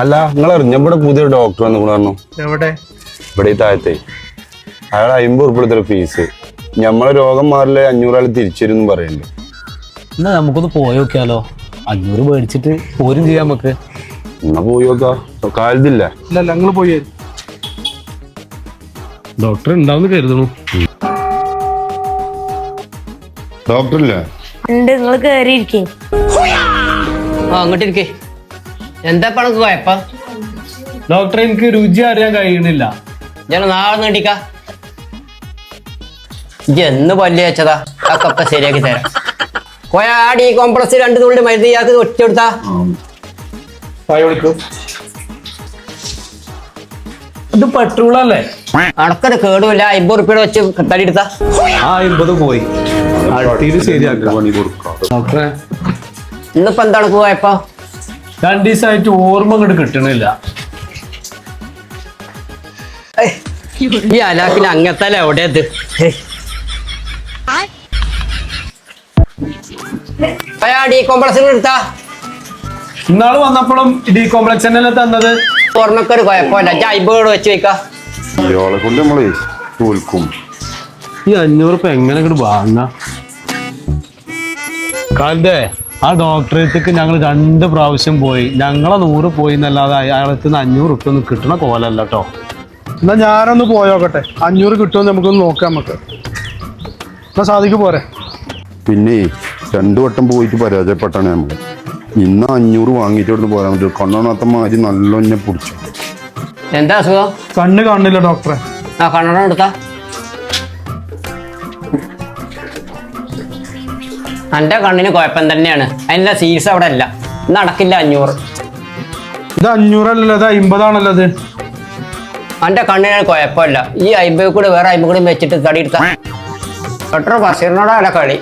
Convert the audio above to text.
അല്ല നിങ്ങൾ അറിഞ്ഞവിടെ പുതിയ ഡോക്ടർ വന്നു പറഞ്ഞു. എവിടെ? ഇവിടെ ഈ താഴത്തെ. അയാൾ അമ്പത് ഉൾപ്പെടുത്തൽ ഫീസ് നമ്മളെ രോഗം മാറില്ല അഞ്ഞൂറാൾ തിരിച്ചു തരും എന്ന് പറയുന്നുണ്ട് എന്നാ നമുക്കൊന്ന് പോയി നോക്കിയാലോ? അഞ്ഞൂറ് മേടിച്ചിട്ട് പോരും ചെയ്യാം നമുക്ക്. എന്നാ പോയി നോക്കാം. കാലത്തില്ല ഇല്ല ഞങ്ങൾ പോയി. ഡോക്ടർ ഉണ്ടാവുന്ന കരുതണു. ഡോക്ടറില്ലേ ഉണ്ട് നിങ്ങൾ കേറിയിരിക്കേ. ആ അങ്ങോട്ട് ഇരിക്കേ എന്താ പണക്ക് കുഴപ്പം? ഡോക്ടർ എനിക്ക് രുചി അറിയാൻ കഴിയുന്നില്ല. ഞാൻ നാളെ നീട്ടിക്ക എന്ന് പല്ല് വെച്ചതാ അതൊക്കെ ശരിയാക്കി തരാം. ഡി കോംപ്ലക്സ് രണ്ട് തുള്ളി മരുന്ന് ഇയാൾക്ക് ഒറ്റ എടുത്താ ഇത് പെട്രോൾ അല്ലേ? അടക്കത് കേടുമില്ല. അമ്പത് റുപ്യയുടെ വെച്ച് തടി എടുത്താ. ആ അമ്പത് പോയി. ഡോക്ടറെ. ഇന്നിപ്പോ എന്താണ് കുഴപ്പം? രണ്ടു ദിവസമായിട്ട് ഓർമ്മ അങ്ങോട്ട് കിട്ടണില്ല. ഈ അലാക്കിന് അങ്ങത്തല്ല എവിടെയത്? പോയ ഡി കോംപ്ലക്സിന് എടുത്താ. ഇന്നാൾ വന്നപ്പോഴും ഡി കോംപ്ലക്സ് തന്നെ തന്നത്? ഓർമ്മക്കൊരു കുഴപ്പമില്ല. അമ്പത് വെച്ച് വെക്കാം. ഇയാളെ കൊണ്ട് നമ്മളെ തോൽക്കും. ഈ അഞ്ഞൂറ് ഇപ്പൊ എങ്ങനെ ഇങ്ങോട്ട് വാങ്ങാ കാലത്തെ ആ ഡോക്ടറേറ്റക്ക് ഞങ്ങൾ രണ്ട് പ്രാവശ്യം പോയി. ഞങ്ങളെ നൂറ് പോയി എന്നല്ലാതെ അയാളത്തിൽ നിന്ന് അഞ്ഞൂറ് റുപ്യ ഒന്നും കിട്ടണ കോലല്ല കേട്ടോ എന്നാ ഞാനൊന്ന് പോയോക്കട്ടെ അഞ്ഞൂറ് കിട്ടുമെന്ന് നമുക്കൊന്ന് നോക്കാം നമുക്ക്. എന്നാ സാധിക്ക് പോരെ. പിന്നെ രണ്ടു വട്ടം പോയിട്ട് പരാജയപ്പെട്ടാണ് നമ്മൾ ഇന്ന് അഞ്ഞൂറ് വാങ്ങിയിട്ട് ഇവിടുന്ന് പോരാൻ പറ്റും. കണ്ണോണാത്ത മാതിരി നല്ലോന്നെ പിടിച്ചു. എന്താ അസുഖം? കണ്ണ് കാണില്ല ഡോക്ടറെ ആ കണ്ണോണം എടുത്താ എന്റെ കണ്ണിന് കുഴപ്പം തന്നെയാണ്. അതിനുള്ള സീസ് അവിടെ അല്ല നടക്കില്ല അഞ്ഞൂറ്. ഇത് അഞ്ഞൂറല്ലല്ലോ ഇത് അമ്പതാണല്ലോ ഇത്. എന്റെ കണ്ണിന് കുഴപ്പമില്ല. ഈ അയിമ്പത് കൂടെ വേറെ അയിമ്പത് കൂടെ വെച്ചിട്ട് തടി എടുക്കാം ഡോക്ടർ ബഷീറിനോടാ അല്ല കളി.